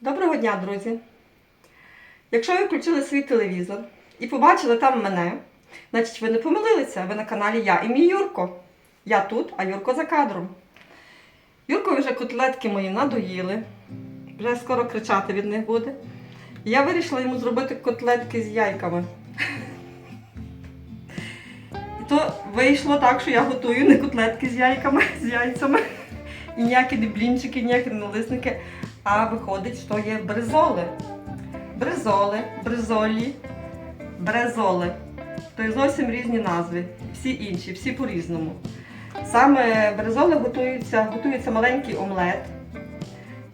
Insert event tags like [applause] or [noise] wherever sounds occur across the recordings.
Доброго дня, друзі! Якщо ви включили свій телевізор і побачили там мене, значить ви не помилилися. Ви на каналі Я і мій Юрко. Я тут, а Юрко за кадром. Юрко вже котлетки мої надоїли, вже скоро кричати від них буде. Я вирішила йому зробити котлетки з яйками. І то вийшло так, що я готую не котлетки з яйками, з яйцями, і ніякі не блінчики, ніякі налисники, а виходить, що є бризоли. Бризоли, бризолі, брезоли. То є зовсім різні назви. Всі інші, всі по-різному. Саме бризоли готуються, готується маленький омлет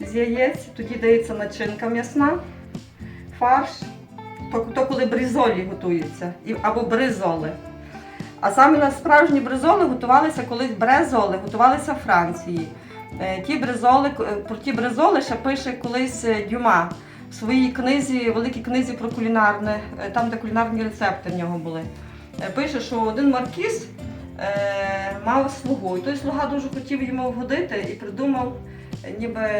з яєць, тоді дається начинка м'ясна, фарш. То, то коли бризолі готуються, або бризоли. А саме на справжні бризоли готувалися колись брезоли, готувалися в Франції. Е, Ті бризоли, е, про ті бризоли ще пише колись е, Дюма в своїй книзі, великій книзі про кулінарне, там, де кулінарні рецепти в нього були. Пише, що один маркіз мав слугу. І той слуга дуже хотів йому вгодити і придумав ніби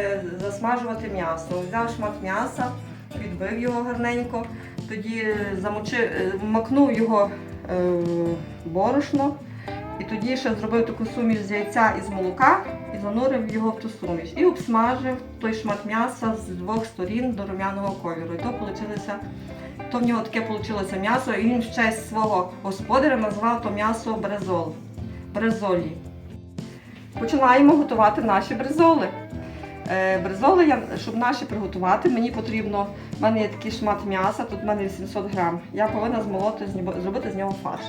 засмажувати м'ясо. Взяв шмат м'яса, відбив його гарненько, тоді замочив, макнув його борошно. І тоді ще зробив таку суміш з яйця і з молока і занурив його в ту суміш. І обсмажив той шмат м'яса з двох сторін до рум'яного кольору. І то получилося, то в нього таке вийшло м'ясо, і він в честь свого господаря назвав то м'ясо брезол. Брезолі. Починаємо готувати наші брезоли. Е, Бризоли, я, щоб наші приготувати, мені потрібно, в мене є такий шмат м'яса, тут в мене 800 грам. Я повинна змолоти, зробити з нього фарш.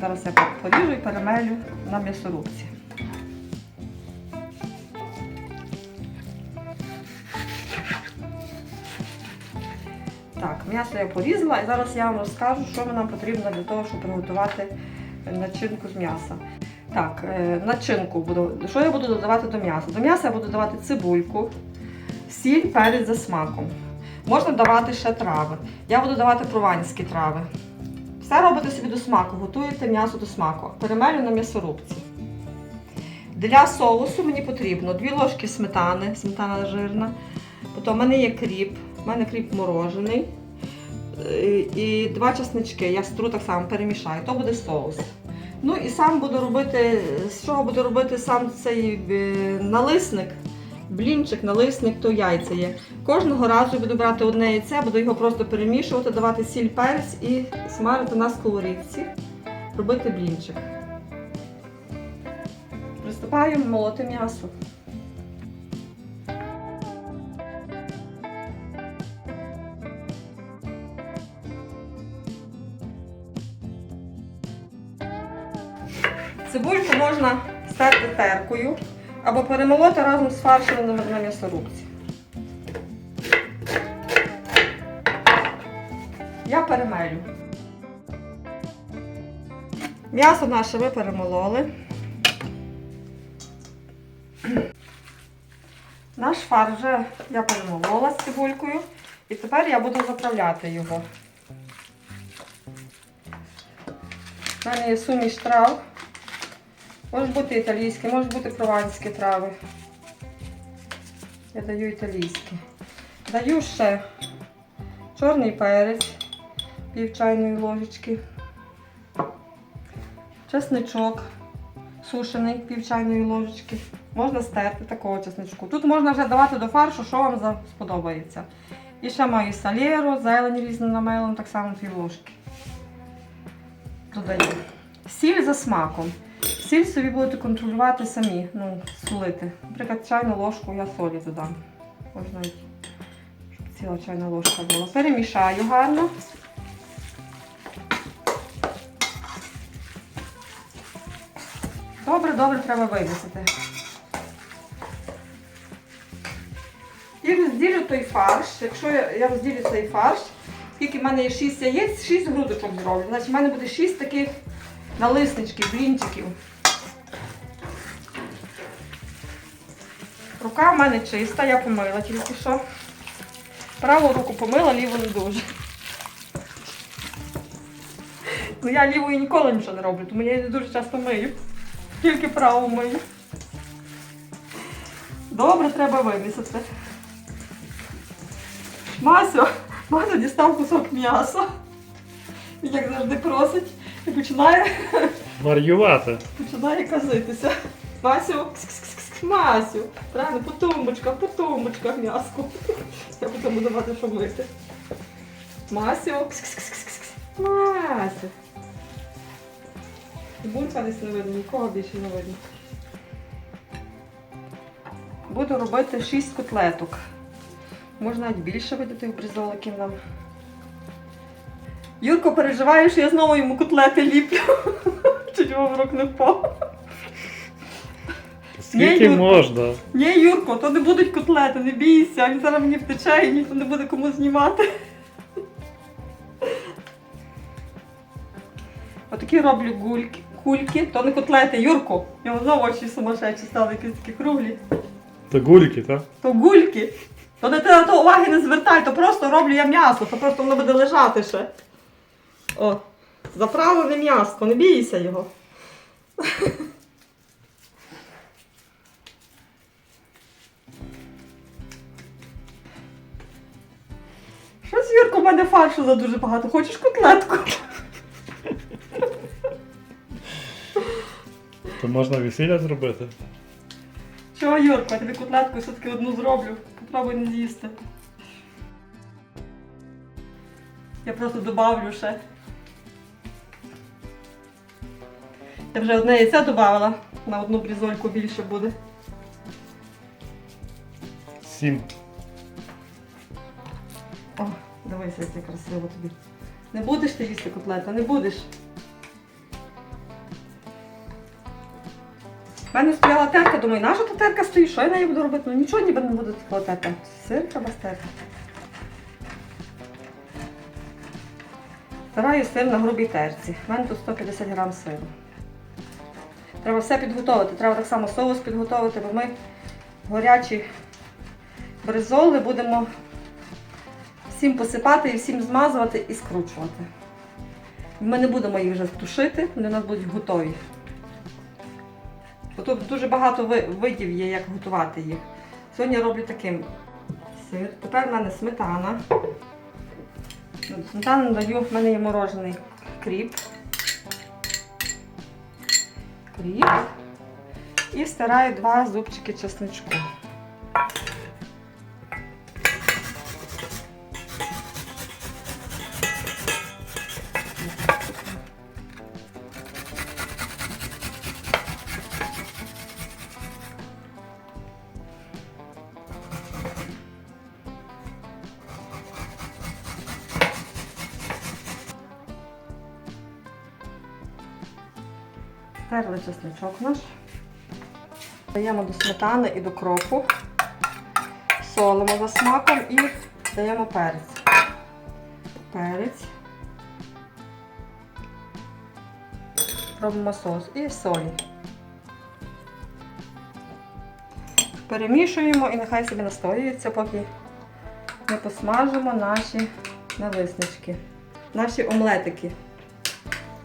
Зараз я поріжу і перемелю на м'ясорубці. Так, м'ясо я порізала і зараз я вам розкажу, що нам потрібно для того, щоб приготувати начинку з м'яса. Так, е, начинку буду. Що я буду додавати до м'яса? До м'яса я буду давати цибульку, сіль, перець за смаком. Можна давати ще трави. Я буду давати прованські трави. Все робите собі до смаку, готуєте м'ясо до смаку. Перемелю на м'ясорубці. Для соусу мені потрібно 2 ложки сметани, сметана жирна. Потім в мене є кріп, в мене кріп морожений. Е, І два чеснички. Я стру так само перемішаю. То буде соус. Ну і сам буду робити, з чого буду робити сам цей е, налисник, блінчик, налисник, то яйця є. Кожного разу буду брати одне яйце, буду його просто перемішувати, давати сіль, перець і смажити на сковорідці, робити блінчик. Приступаю молоти м'ясо. Цибульку можна стерти теркою або перемолоти разом з фаршем на м'ясорубці. Я перемелю. М'ясо наше ви перемололи. Наш фарш вже я перемолола з цибулькою. І тепер я буду заправляти його. У мене є суміш трав. Можуть бути італійські, можуть бути прованські трави. Я даю італійські. Даю ще чорний перець, пів чайної ложечки, чесничок сушений, пів чайної ложечки. Можна стерти такого чесничку. Тут можна вже давати до фаршу, що вам сподобається. І ще маю салєру, зелень різну намелену, так само пів ложки. Додаю. Сіль за смаком. Сіль собі будете контролювати самі, ну, солити. Наприклад, чайну ложку я солі додам. Можна, щоб ціла чайна ложка була. Перемішаю гарно. Добре, добре, треба вивісити. І розділю той фарш. Якщо я розділю цей фарш, скільки в мене є 6 яєць, 6 грудочок зроблю. Значить, в мене буде 6 таких налисничків, блінчиків. Рука в мене чиста, я помила тільки що. Праву руку помила, ліву не дуже. Ну я лівою ніколи нічого не роблю, тому я її не дуже часто мию. Тільки праву мию. Добре, треба вимісити. Масю, Масю дістав кусок м'яса. Як завжди просить і починає, Варювати. починає казитися. Масю, кс-кс-кс-кс, Масю. Правильно, по тумбочках, по тумбочках м'яско. Я потім буду мати що мити. Масю, кс-кс-кс-кс-кс. Масю. Булька десь не видно, нікого більше не видно. Буду робити 6 котлеток. Можна навіть більше видати в бризоликів нам. Юрко переживає, що я знову йому котлети ліплю. [laughs] Чуть його в рук не впав. Скільки Юрко. можна? Ні, Юрко, то не будуть котлети, не бійся, він зараз мені втече і ніхто не буде кому знімати. [laughs] Отакі роблю гульки, кульки, то не котлети, Юрко. Його знову очі сумасшедші стали якісь такі круглі. То гульки, так? То гульки. То не ти на то уваги не звертай, то просто роблю я м'ясо, то просто воно буде лежати ще. О, заправлене м'ясо, не бійся його. Щось, Юрко, в мене фаршу за дуже багато. Хочеш котлетку? То можна весілля зробити. Чого, Юрко, я тобі котлетку все-таки одну зроблю. Попробуй не з'їсти. Я просто добавлю ще. Я вже одне яйце додавала. На одну брізольку більше буде. Сім. О, дивися, як красиво тобі. Не будеш ти їсти котлета, не будеш. У мене стояла терка, думаю, наша та терка стоїть, що я нею буду робити? Ну нічого ніби не буду такого терка. Сир треба стерти. Стараю сир на грубій терці. У мене тут 150 грам сиру. Треба все підготувати. Треба так само соус підготувати, бо ми горячі бризоли будемо всім посипати і всім змазувати і скручувати. Ми не будемо їх вже тушити, вони у нас будуть готові. Тут дуже багато видів є, як готувати їх. Сьогодні я роблю таким сир. Тепер в мене сметана. Ну, Сметану даю, в мене є морожений кріп. Кріп. І стираю два зубчики чесничку. Терли чесничок наш. Даємо до сметани і до кропу. Солимо за смаком і даємо перець. Перець. Робимо соус і солі. Перемішуємо і нехай собі настоюється, поки ми посмажимо наші налиснички, наші омлетики.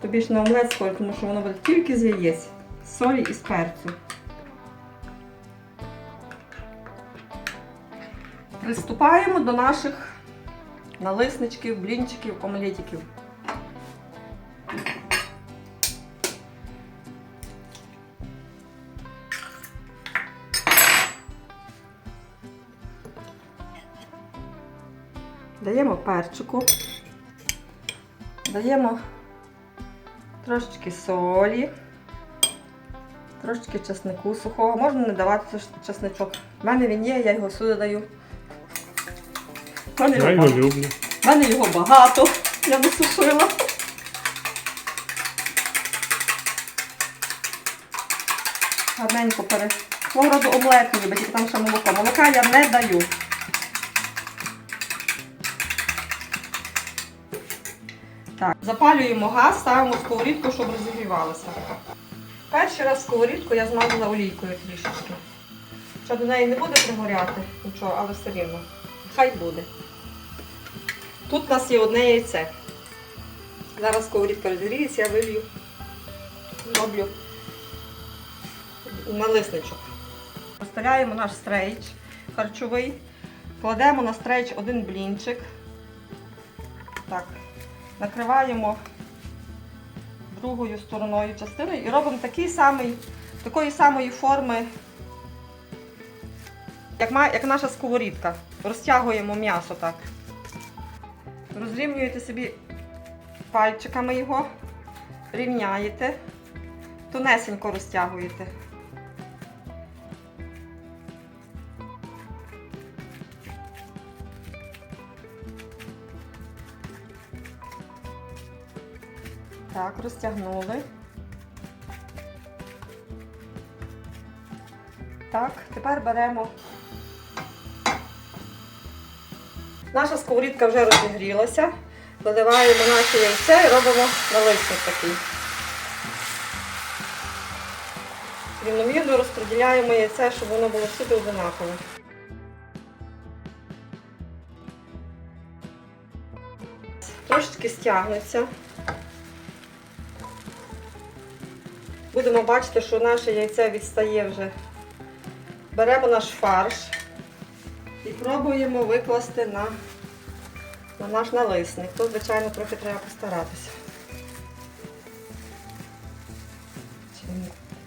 Тобі ж на омлет схоже, тому що воно буде тільки з яєць, солі і з перцю. Приступаємо до наших налисничків, блінчиків, омлетиків. Даємо перчику, даємо трошечки солі, трошечки чеснику сухого. Можна не давати чесничок. У мене він є, я його сюди даю. У мене Я його, люблю. в мене його багато, я досушила. Гарненько пере. Свого роду омлет ніби, тільки там ще молоко. Молока я не даю. Так, запалюємо газ, ставимо сковорідку, щоб розігрівалося. Перший раз сковорідку я змазала олійкою трішечки. Що до неї не буде пригоряти, нічого, але все рівно. Хай буде. Тут у нас є одне яйце. Зараз сковорідка розігріється, я вилью, роблю налисничок. Поставляємо наш стрейч харчовий Кладемо на стрейч один блінчик. Так. Накриваємо другою стороною частиною і робимо такий самий, такої самої форми, як, ма- як наша сковорідка. Розтягуємо м'ясо так. Розрівнюєте собі пальчиками його, рівняєте, тонесенько розтягуєте. Так, розтягнули. Так, тепер беремо. Наша сковорідка вже розігрілася. Виливаємо наше яйце і робимо налисник такий. Рівномірно розподіляємо яйце, щоб воно було всюди одинакове. Трошечки стягнеться. Будемо бачити, що наше яйце відстає вже. Беремо наш фарш і пробуємо викласти на, на наш налисник. Тут, звичайно, трохи треба постаратися.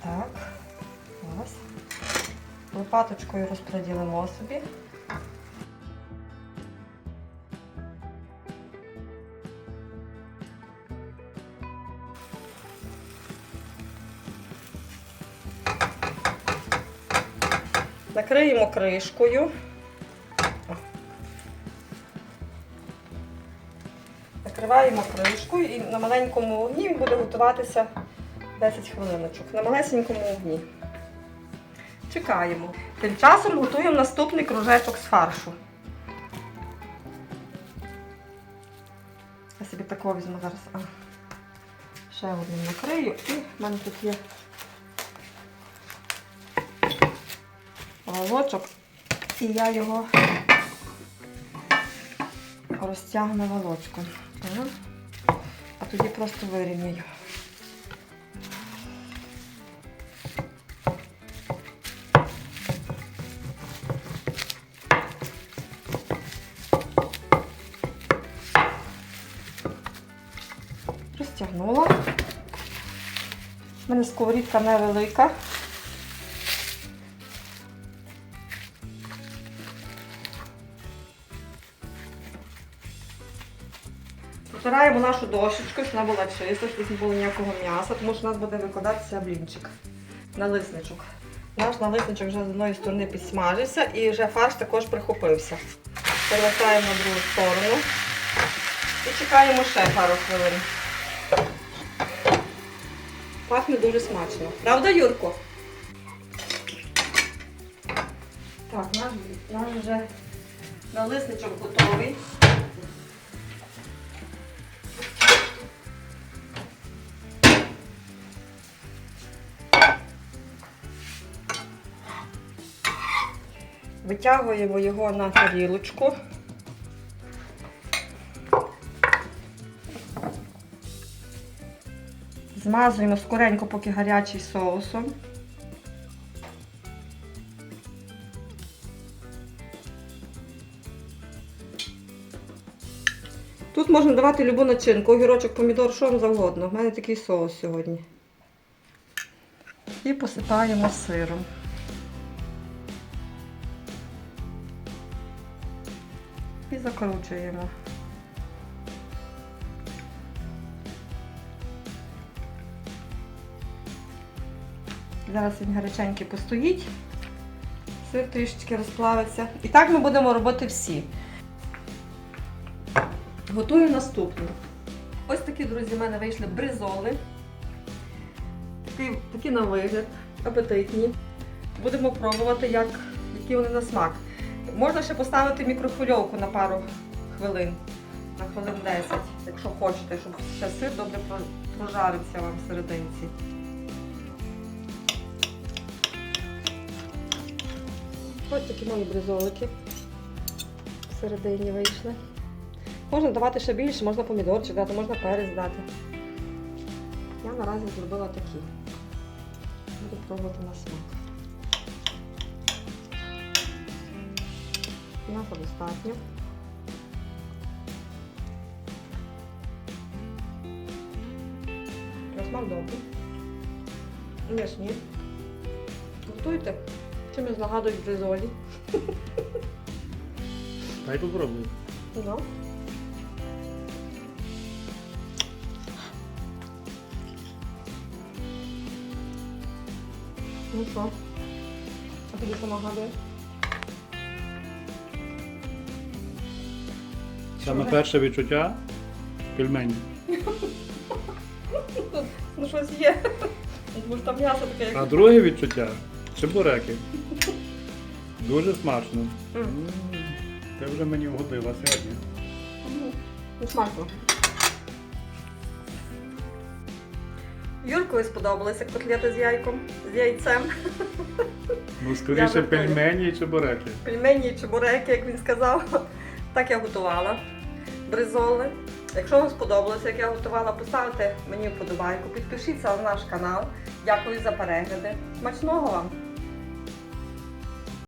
Так, ось. Лопаточкою розподілимо собі. Накриємо кришкою. Накриваємо кришкою і на маленькому вогні він буде готуватися 10 хвилиночок. На малесенькому вогні. Чекаємо. Тим часом готуємо наступний кружечок з фаршу. Я собі такого візьму зараз. Ще одним накрию і в мене тут є волочок, і я його розтягну волочком. А тоді просто вирівняю. Розтягнула. У мене сковорідка невелика. Протираємо нашу дошечку, щоб вона була чиста, щоб не було ніякого м'яса, тому що у нас буде викладатися блінчик, налисничок. Наш налисничок вже з одної сторони підсмажився і вже фарш також прихопився. Перевертаємо на другу сторону і чекаємо ще пару хвилин. Пахне дуже смачно. Правда, Юрко? Так, наш, наш вже налисничок готовий. Витягуємо його на тарілочку. Змазуємо скоренько, поки гарячий соусом. Тут можна давати любу начинку, огірочок, помідор, що вам завгодно. У мене такий соус сьогодні. І посипаємо сиром. І закручуємо. Зараз він гаряченький постоїть, сир трішечки розплавиться. І так ми будемо робити всі. Готую наступну. Ось такі, друзі, в мене вийшли бризоли. Такі, такі на вигляд, апетитні. Будемо пробувати, як, які вони на смак. Можна ще поставити мікрохвильовку на пару хвилин, на хвилин 10, якщо хочете, щоб ще сир добре про- прожарився вам в серединці. Ось такі мої бризолики всередині вийшли. Можна давати ще більше, можна помідорчик дати, можна перець дати. Я наразі зробила такі. Буду пробувати на смак. М'яса достатньо. Розмах добрий. М'ясні. Готуйте. Чимось нагадують бризолі. Дай попробуй. Ну. Ну що? А тобі що нагадує? Саме перше відчуття пельмені. Ну щось є. Що там м'ясо таке, А друге відчуття чебуреки. Дуже смачно. М. Ти вже мені вгодила сьогодні. Ну, смачно. Юркові сподобалися котлети з яйком, з яйцем. Ну, скоріше готую. пельмені і чебуреки. Пельмені і чебуреки, як він сказав. Так я готувала. Бризоли. Якщо вам сподобалося, як я готувала, поставте мені вподобайку, підпишіться на наш канал. Дякую за перегляди. Смачного вам!